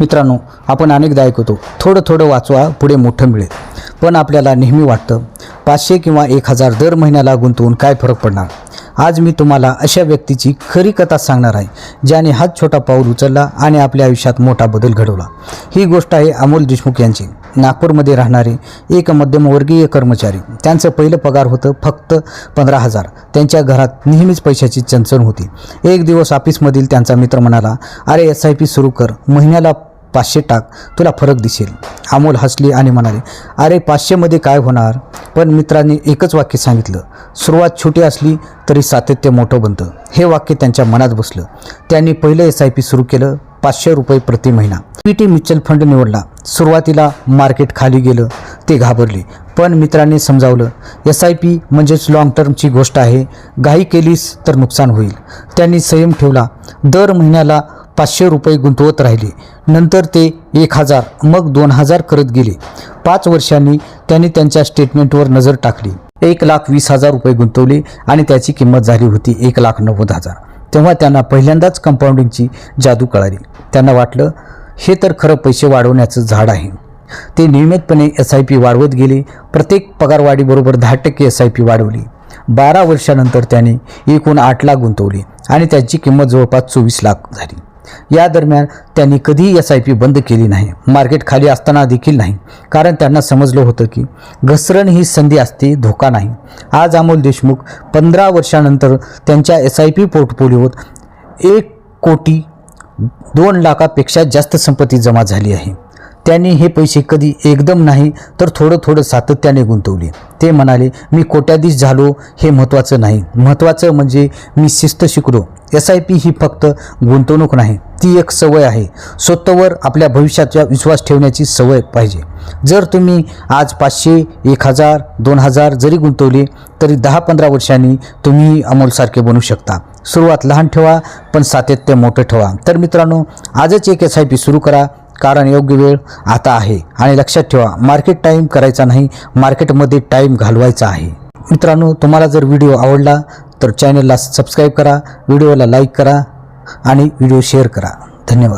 मित्रांनो आपण अनेकदा ऐकतो थोडं थोडं वाचवा पुढे मोठं मिळेल. पण आपल्याला नेहमी वाटतं पाचशे किंवा एक हजार दर महिन्याला गुंतवून काय फरक पडणार? आज मी तुम्हाला अशा व्यक्तीची खरी कथा सांगणार आहे ज्याने हाच छोटा पाऊल उचलला आणि आपल्या आयुष्यात मोठा बदल घडवला. ही गोष्ट आहे अमोल देशमुख यांची. नागपूरमध्ये राहणारे एक मध्यमवर्गीय कर्मचारी. त्यांचं पहिलं पगार होतं फक्त पंधरा हजार. त्यांच्या घरात नेहमीच पैशाची चणचण होती. एक दिवस ऑफिसमधील त्यांचा मित्र म्हणाला अरे एस आय पी सुरू कर. महिन्याला पाचशे टाक तुला फरक दिसेल. अमोल हसले आणि म्हणाले अरे पाचशेमध्ये काय होणार? पण मित्रांनी एकच वाक्य सांगितलं सुरुवात छोटी असली तरी सातत्य मोठं बनतं. हे वाक्य त्यांच्या मनात बसलं. त्यांनी पहिलं एस आय पी सुरू केलं पाचशे रुपये प्रति महिना. पी टी म्युच्युअल फंड निवडला. सुरुवातीला मार्केट खाली गेलं ते घाबरले. पण मित्रांनी समजावलं एस आय पी म्हणजेच लाँग टर्मची गोष्ट आहे. घाई केलीस तर नुकसान होईल. त्यांनी संयम ठेवला दर महिन्याला पाचशे रुपये गुंतवत राहिले. नंतर ते एक हजार मग दोन हजार करत गेले. पाच वर्षांनी त्यांनी त्यांच्या स्टेटमेंटवर नजर टाकली. एक लाख वीस हजार रुपये गुंतवले आणि त्याची किंमत झाली होती एक लाख नव्वद हजार. तेव्हा त्यांना पहिल्यांदाच कंपाऊंडिंगची जादू कळाली. त्यांना वाटलं हे तर खरं पैसे वाढवण्याचं झाड आहे. ते नियमितपणे एस आय पी वाढवत गेले. प्रत्येक पगारवाढीबरोबर दहा टक्के एस आय पी वाढवली. बारा वर्षानंतर त्याने एकूण आठ लाख गुंतवले आणि त्याची किंमत जवळपास चोवीस लाख झाली. या दरम्यान त्यांनी कधीही एस आय पी बंद केली नाही. मार्केट खाली असताना देखील नाही. कारण त्यांना समजलं होतं की घसरण ही संधी असते धोका नाही. आज अमोल देशमुख पंधरा वर्षानंतर त्यांच्या एस आय पी पोर्टफोलिओत एक कोटी दोन लाखापेक्षा जास्त संपत्ती जमा झाली आहे. त्याने हे पैसे कधी एकदम नाही तर थोडं थोडं सातत्याने गुंतवले. ते म्हणाले मी कोट्याधीश झालो हे महत्त्वाचं नाही. महत्त्वाचं म्हणजे मी शिस्त शिकलो. एस आय पी ही फक्त गुंतवणूक नाही ती एक सवय आहे. स्वतःवर आपल्या भविष्याचा विश्वास ठेवण्याची सवय पाहिजे. जर तुम्ही आज पाचशे एक हजार दोन हजार जरी गुंतवले तरी दहा पंधरा वर्षांनी तुम्ही अमोलसारखे बनू शकता. सुरुवात लहान ठेवा पण सातत्य मोठं ठेवा. तर मित्रांनो आजच एक एस आय पी सुरू करा. कारण योग्य वेळ आता आहे. आणि लक्षात ठेवा मार्केट टाईम करायचा नाही मार्केटमध्ये टाईम घालवायचा आहे. मित्रांनो तुम्हाला जर व्हिडिओ आवडला तर चॅनलला सबस्क्राईब करा व्हिडिओला लाईक करा आणि व्हिडिओ शेअर करा. धन्यवाद.